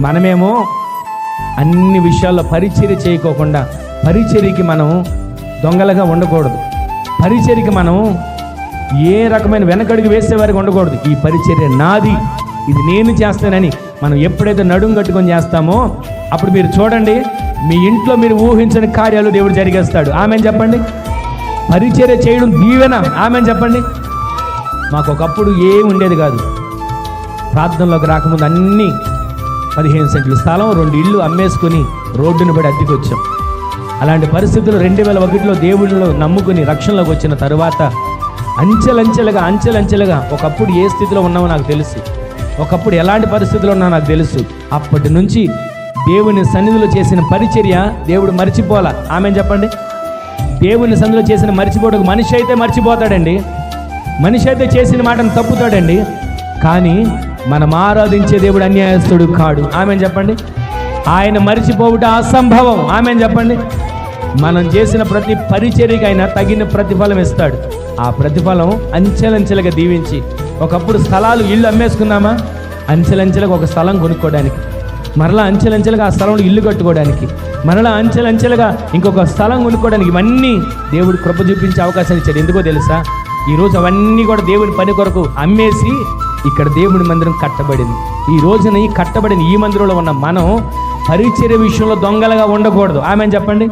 మనమేమో అన్ని విషయాల్లో పరిచర్య చేయకోకుండా పరిచర్యకి మనం దొంగలుగా ఉండకూడదు. పరిచర్యకి మనం ఏ రకమైన వెనకడుగు వేసేవారికి ఉండకూడదు. ఈ పరిచర్య నాది ఇది నేను చేస్తానని మనం ఎప్పుడైతే నడుం కట్టుకొని చేస్తామో అప్పుడు మీరు చూడండి మీ ఇంట్లో మీరు ఊహించని కార్యాలు దేవుడు జరిగేస్తాడు. ఆమె చెప్పండి? పరిచర్య చేయడం దీవెన. ఆమె చెప్పండి? మాకు ఒకప్పుడు ఏమి ఉండేది కాదు. ప్రార్థనలోకి రాకముందు అన్నీ పదిహేను సెంట్ల స్థలం రెండు ఇళ్ళు అమ్మేసుకుని రోడ్డును పడి అద్దెకి వచ్చాం అలాంటి పరిస్థితులు రెండు వేల ఒకటిలో దేవుడిలో నమ్ముకుని రక్షణలోకి వచ్చిన తరువాత అంచెలంచెలుగా అంచెలంచెలుగా ఒకప్పుడు ఏ స్థితిలో ఉన్నామో నాకు తెలుసు. ఒకప్పుడు ఎలాంటి పరిస్థితుల్లో ఉన్నా నాకు తెలుసు. అప్పటి నుంచి దేవుని సన్నిధిలో చేసిన పరిచర్య దేవుడు మర్చిపోలా ఆమె చెప్పండి? దేవుని సన్నిధిలో చేసిన మర్చిపోవడం మనిషి అయితే మర్చిపోతాడండి. మనిషి అయితే చేసిన మాటను తప్పుతాడండి. కానీ మనం ఆరాధించే దేవుడు అన్యాయస్తుడు కాడు. ఆమె చెప్పండి? ఆయన మరిచిపోవుట అసంభవం. ఆమె చెప్పండి? మనం చేసిన ప్రతి పరిచర్యకైనా తగిన ప్రతిఫలం ఇస్తాడు. ఆ ప్రతిఫలం అంచెలంచెలుగా దీవించి ఒకప్పుడు స్థలాలు ఇల్లు అమ్మేసుకున్నామా అంచెలంచెలుగా ఒక స్థలం కొనుక్కోవడానికి. మరలా అంచెలంచెలుగా ఆ స్థలంలో ఇల్లు కట్టుకోవడానికి. మరలా అంచెలంచెలుగా ఇంకొక స్థలం కొనుక్కోవడానికి. ఇవన్నీ దేవుడు కృప చూపించే అవకాశం ఇచ్చాడు. ఎందుకో తెలుసా? ఈరోజు అవన్నీ కూడా దేవుని పని కొరకు అమ్మేసి ఇక్కడ దేవుని మందిరం కట్టబడింది. ఈ రోజున ఈ కట్టబడిన ఈ మందిరంలో ఉన్న మనం పరిచర్య విషయంలో దొంగలుగా ఉండకూడదు. ఆమె చెప్పండి?